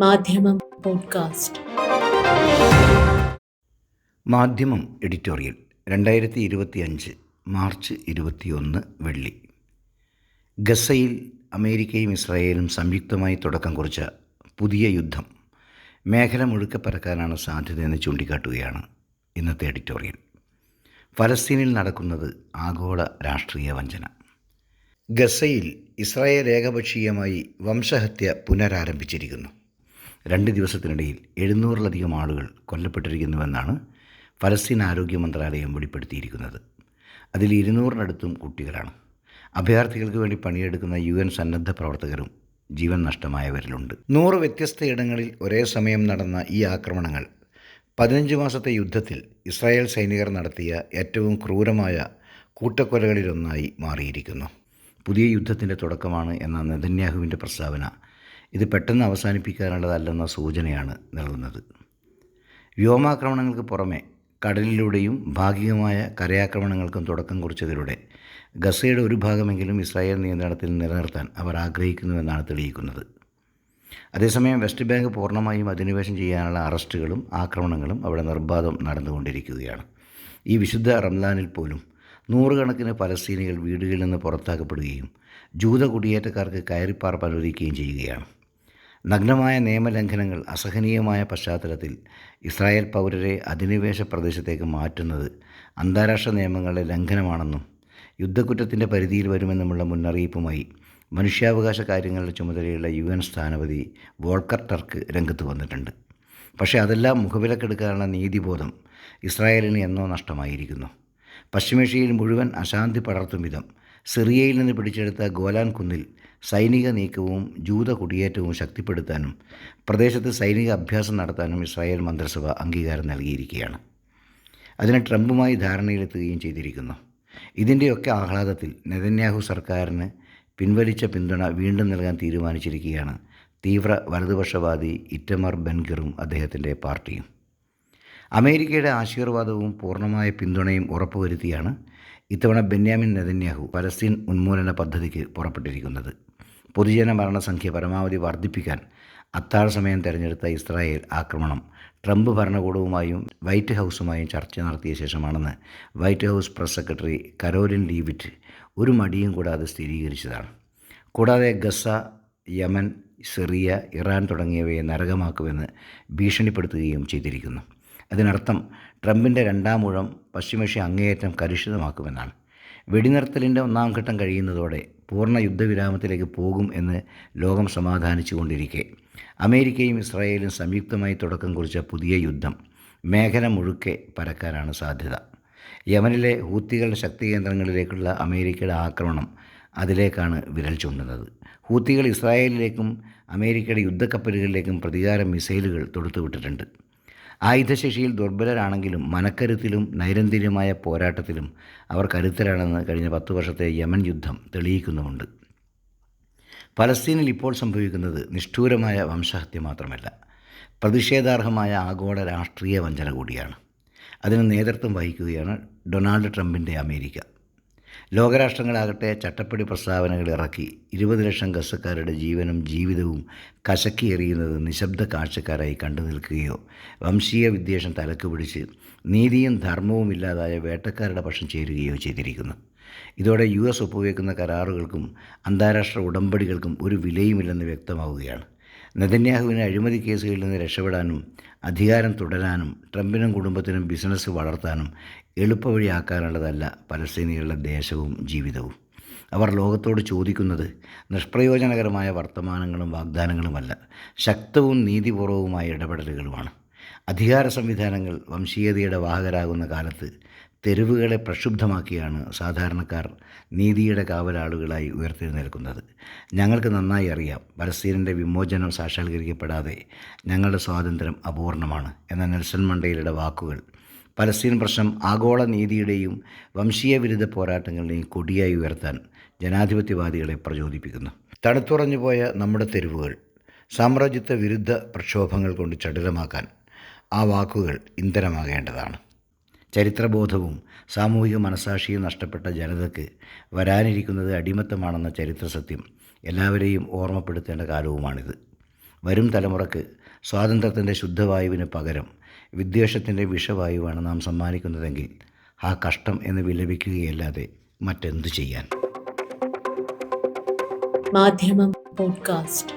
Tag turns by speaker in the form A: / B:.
A: മാധ്യമം പോഡ്കാസ്റ്റ്.
B: മാധ്യമം എഡിറ്റോറിയൽ രണ്ടായിരത്തി ഇരുപത്തി അഞ്ച് മാർച്ച് ഇരുപത്തിയൊന്ന് വെള്ളി. ഗസയിൽ അമേരിക്കയും ഇസ്രായേലും സംയുക്തമായി തുടക്കം കുറിച്ച പുതിയ യുദ്ധം മേഖല മുഴുക്കെ പരക്കാനാണ് സാധ്യതയെന്ന് ചൂണ്ടിക്കാട്ടുകയാണ് ഇന്നത്തെ എഡിറ്റോറിയൽ. ഫലസ്തീനിൽ നടക്കുന്നത് ആഗോള രാഷ്ട്രീയ വഞ്ചന. ഗസയിൽ ഇസ്രായേൽ ഏകപക്ഷീയമായി വംശഹത്യ പുനരാരംഭിച്ചിരിക്കുന്നു. രണ്ട് ദിവസത്തിനിടയിൽ എഴുന്നൂറിലധികം ആളുകൾ കൊല്ലപ്പെട്ടിരിക്കുന്നുവെന്നാണ് ഫലസ്തീൻ ആരോഗ്യ മന്ത്രാലയം വെളിപ്പെടുത്തിയിരിക്കുന്നത്. അതിൽ ഇരുന്നൂറിനടുത്തും കുട്ടികളാണ്. അഭയാർത്ഥികൾക്ക് വേണ്ടി പണിയെടുക്കുന്ന യു എൻ സന്നദ്ധ പ്രവർത്തകരും ജീവൻ നഷ്ടമായവരിലുണ്ട്. നൂറ് വ്യത്യസ്ത ഇടങ്ങളിൽ ഒരേ സമയം നടന്ന ഈ ആക്രമണങ്ങൾ പതിനഞ്ച് മാസത്തെ യുദ്ധത്തിൽ ഇസ്രായേൽ സൈനികർ നടത്തിയ ഏറ്റവും ക്രൂരമായ കൂട്ടക്കൊലകളിലൊന്നായി മാറിയിരിക്കുന്നു. പുതിയ യുദ്ധത്തിന്റെ തുടക്കമാണ് എന്ന നെതന്യാഹുവിന്റെ പ്രസ്താവന ഇത് പെട്ടെന്ന് അവസാനിപ്പിക്കാനുള്ളതല്ലെന്ന സൂചനയാണ് നൽകുന്നത്. വ്യോമാക്രമണങ്ങൾക്ക് പുറമെ കടലിലൂടെയും ഭാഗികമായ കരയാക്രമണങ്ങൾക്കും തുടക്കം കുറിച്ചതിലൂടെ ഗസയുടെ ഒരു ഭാഗമെങ്കിലും ഇസ്രായേൽ നിയന്ത്രണത്തിൽ നിലനിർത്താൻ അവർ ആഗ്രഹിക്കുന്നുവെന്നാണ് തെളിയിക്കുന്നത്. അതേസമയം വെസ്റ്റ് ബാങ്ക് പൂർണമായും അധിനിവേശം ചെയ്യാനുള്ള അറസ്റ്റുകളും ആക്രമണങ്ങളും അവിടെ നിർബാധം നടന്നുകൊണ്ടിരിക്കുകയാണ്. ഈ വിശുദ്ധ റംലാനിൽ പോലും നൂറുകണക്കിന് പലസ്തീനികൾ വീടുകളിൽ നിന്ന് പുറത്താക്കപ്പെടുകയും ജൂത കുടിയേറ്റക്കാർക്ക് കയറിപ്പാർപ്പ് അനുവദിക്കുകയും ചെയ്യുകയാണ്. നഗ്നമായ നിയമലംഘനങ്ങൾ അസഹനീയമായ പശ്ചാത്തലത്തിൽ ഇസ്രായേൽ പൗരരെ അധിനിവേശ പ്രദേശത്തേക്ക് മാറ്റുന്നത് അന്താരാഷ്ട്ര നിയമങ്ങളുടെ ലംഘനമാണെന്നും യുദ്ധക്കുറ്റത്തിന്റെ പരിധിയിൽ വരുമെന്നുമുള്ള മുന്നറിയിപ്പുമായി മനുഷ്യാവകാശ കാര്യങ്ങളുടെ ചുമതലയുള്ള യു എൻ സ്ഥാനപതി വോൾക്കർ ടർക്ക് രംഗത്ത് വന്നിട്ടുണ്ട്. പക്ഷേ അതെല്ലാം മുഖവിലക്കെടുക്കാനുള്ള നീതിബോധം ഇസ്രായേലിന് എന്നോ നഷ്ടമായിരിക്കുന്നു. പശ്ചിമേഷ്യയിൽ മുഴുവൻ അശാന്തി പടർത്തും വിധം സിറിയയിൽ നിന്ന് പിടിച്ചെടുത്ത ഗോലാൻ കുന്നിൽ സൈനിക നീക്കവും ജൂത കുടിയേറ്റവും ശക്തിപ്പെടുത്താനും പ്രദേശത്ത് സൈനിക അഭ്യാസം നടത്താനും ഇസ്രായേൽ മന്ത്രിസഭ അംഗീകാരം നൽകിയിരിക്കുകയാണ്. അതിന് ട്രംപുമായി ധാരണയിലെത്തുകയും ചെയ്തിരിക്കുന്നു. ഇതിന്റെയൊക്കെ ആഹ്ലാദത്തിൽ നെതന്യാഹു സർക്കാരിന് പിൻവലിച്ച പിന്തുണ വീണ്ടും നൽകാൻ തീരുമാനിച്ചിരിക്കുകയാണ് തീവ്ര വലതുപക്ഷവാദി ഇറ്റമർ ബെൻഗറും അദ്ദേഹത്തിന്റെ പാർട്ടിയും. അമേരിക്കയുടെ ആശീർവാദവും പൂർണമായ പിന്തുണയും ഉറപ്പുവരുത്തിയാണ് ഇത്തവണ ബെന്യാമിൻ നെതന്യാഹു പലസ്തീൻ ഉന്മൂലന പദ്ധതിക്ക് പുറപ്പെട്ടിരിക്കുന്നത്. പൊതുജന മരണസംഖ്യ പരമാവധി വർദ്ധിപ്പിക്കാൻ അത്താഴ സമയം തിരഞ്ഞെടുത്ത ഇസ്രായേൽ ആക്രമണം ട്രംപ് ഭരണകൂടവുമായും വൈറ്റ് ഹൗസുമായും ചർച്ച നടത്തിയ ശേഷമാണെന്ന് White House press secretary Karoline Leavitt ഒരു മടിയും കൂടാതെ സ്ഥിരീകരിച്ചതാണ്. കൂടാതെ ഗസ യമൻ സിറിയ ഇറാൻ തുടങ്ങിയവയെ നരകമാക്കുമെന്ന് ഭീഷണിപ്പെടുത്തുകയും ചെയ്തിരിക്കുന്നു. അതിനർത്ഥം ട്രംപിന്റെ രണ്ടാം ഊഴം പശ്ചിമേഷ്യ അങ്ങേയറ്റം കലുഷിതമാക്കുമെന്നാണ്. വെടിനിർത്തലിന്റെ ഒന്നാം ഘട്ടം കഴിയുന്നതോടെ പൂർണ യുദ്ധവിരാമത്തിലേക്ക് പോകും എന്ന് ലോകം സമാധാനിച്ചു കൊണ്ടിരിക്കെ അമേരിക്കയും ഇസ്രായേലും സംയുക്തമായി തുടക്കം കുറിച്ച പുതിയ യുദ്ധം മേഖല മുഴുക്കെ പരക്കാനാണ് സാധ്യത. യമനിലെ ഹൂത്തികളുടെ ശക്തി കേന്ദ്രങ്ങളിലേക്കുള്ള അമേരിക്കയുടെ ആക്രമണം അതിലേക്കാണ് വിരൽ ചൂണ്ടുന്നത്. ഹൂത്തികൾ ഇസ്രായേലിലേക്കും അമേരിക്കയുടെ യുദ്ധക്കപ്പലുകളിലേക്കും പ്രതികാര മിസൈലുകൾ തൊടുത്തുവിട്ടിട്ടുണ്ട്. ആയുധശേഷിയിൽ ദുർബലരാണെങ്കിലും മനക്കരുത്തിലും നൈരന്തര്യമായ പോരാട്ടത്തിലും അവർ കരുത്തരാണെന്ന് കഴിഞ്ഞ പത്തു വർഷത്തെ യമൻ യുദ്ധം തെളിയിക്കുന്നുമുണ്ട്. പലസ്തീനിൽ ഇപ്പോൾ സംഭവിക്കുന്നത് നിഷ്ഠൂരമായ വംശഹത്യ മാത്രമല്ല പ്രതിഷേധാർഹമായ ആഗോള രാഷ്ട്രീയ വഞ്ചന കൂടിയാണ്. അതിന് നേതൃത്വം വഹിക്കുകയാണ് ഡൊണാൾഡ് ട്രംപിന്റെ അമേരിക്ക. ലോകരാഷ്ട്രങ്ങളാകട്ടെ ചട്ടപ്പടി പ്രസ്താവനകൾ ഇറക്കി. ഇരുപത് ലക്ഷം ഗസക്കാരുടെ ജീവനും ജീവിതവും കശക്കി എറിയുന്നത് നിശബ്ദ കാഴ്ചക്കാരായി കണ്ടു നിൽക്കുകയോ വംശീയ വിദ്വേഷം തലക്ക് പിടിച്ച് നീതിയും ധർമ്മവും ഇല്ലാതായ വേട്ടക്കാരുടെ പക്ഷം ചേരുകയോ ചെയ്തിരിക്കുന്നു. ഇതോടെ യു എസ് ഒപ്പുവെക്കുന്ന കരാറുകൾക്കും അന്താരാഷ്ട്ര ഉടമ്പടികൾക്കും ഒരു വിലയുമില്ലെന്ന് വ്യക്തമാവുകയാണ്. നെതന്യാഹുവിന് അഴിമതി കേസുകളിൽ നിന്ന് രക്ഷപ്പെടാനും അധികാരം തുടരാനും ട്രംപിനും കുടുംബത്തിനും ബിസിനസ് വളർത്താനും എളുപ്പവഴിയാക്കാനുള്ളതല്ല പലസ്തീനികളുടെ ദേശവും ജീവിതവും. അവർ ലോകത്തോട് ചോദിക്കുന്നത് നിഷ്പ്രയോജനകരമായ വർത്തമാനങ്ങളും വാഗ്ദാനങ്ങളുമല്ല ശക്തവും നീതിപൂർവവുമായ ഇടപെടലുകളുമാണ്. അധികാര സംവിധാനങ്ങൾ വംശീയതയുടെ വാഹകരാകുന്ന കാലത്ത് തെരുവുകളെ പ്രക്ഷുബ്ധമാക്കിയാണ് സാധാരണക്കാർ നീതിയുടെ കാവലാളുകളായി ഉയർത്തെഴുന്നേൽക്കുന്നത് ഞങ്ങൾക്ക് നന്നായി അറിയാം പലസ്തീനിന്റെ വിമോചനം സാക്ഷാത്കരിക്കപ്പെടാതെ ഞങ്ങളുടെ സ്വാതന്ത്ര്യം അപൂർണമാണ് എന്ന നെൽസൺ മണ്ടേലയുടെ വാക്കുകൾ. പലസ്തീൻ പ്രശ്നം ആഗോള നീതിയുടെയും വംശീയ വിരുദ്ധ പോരാട്ടങ്ങളുടെയും കൊടിയായി ഉയർത്താൻ ജനാധിപത്യവാദികളെ പ്രചോദിപ്പിക്കുന്നു. തണുത്തുറഞ്ഞു പോയ നമ്മുടെ തെരുവുകൾ സാമ്രാജ്യത്വ വിരുദ്ധ പ്രക്ഷോഭങ്ങൾ കൊണ്ട് ചടുലമാക്കാൻ ആ വാക്കുകൾ ഇന്ധനമാകേണ്ടതാണ്. ചരിത്രബോധവും സാമൂഹിക മനസാക്ഷിയും നഷ്ടപ്പെട്ട ജനതയ്ക്ക് വരാനിരിക്കുന്നത് അടിമത്തമാണെന്ന ചരിത്ര സത്യം എല്ലാവരെയും ഓർമ്മപ്പെടുത്തേണ്ട കാലവുമാണിത്. വരും തലമുറയ്ക്ക് സ്വാതന്ത്ര്യത്തിന്റെ ശുദ്ധവായുവിന് പകരം വിദ്വേഷത്തിന്റെ വിഷവായുവാണ് നാം സമ്മാനിക്കുന്നതെങ്കിൽ ആ കഷ്ടം എന്ന് വിലപിക്കുകയല്ലാതെ മറ്റെന്തു ചെയ്യാൻ?
A: മാധ്യമം പോഡ്കാസ്റ്റ്.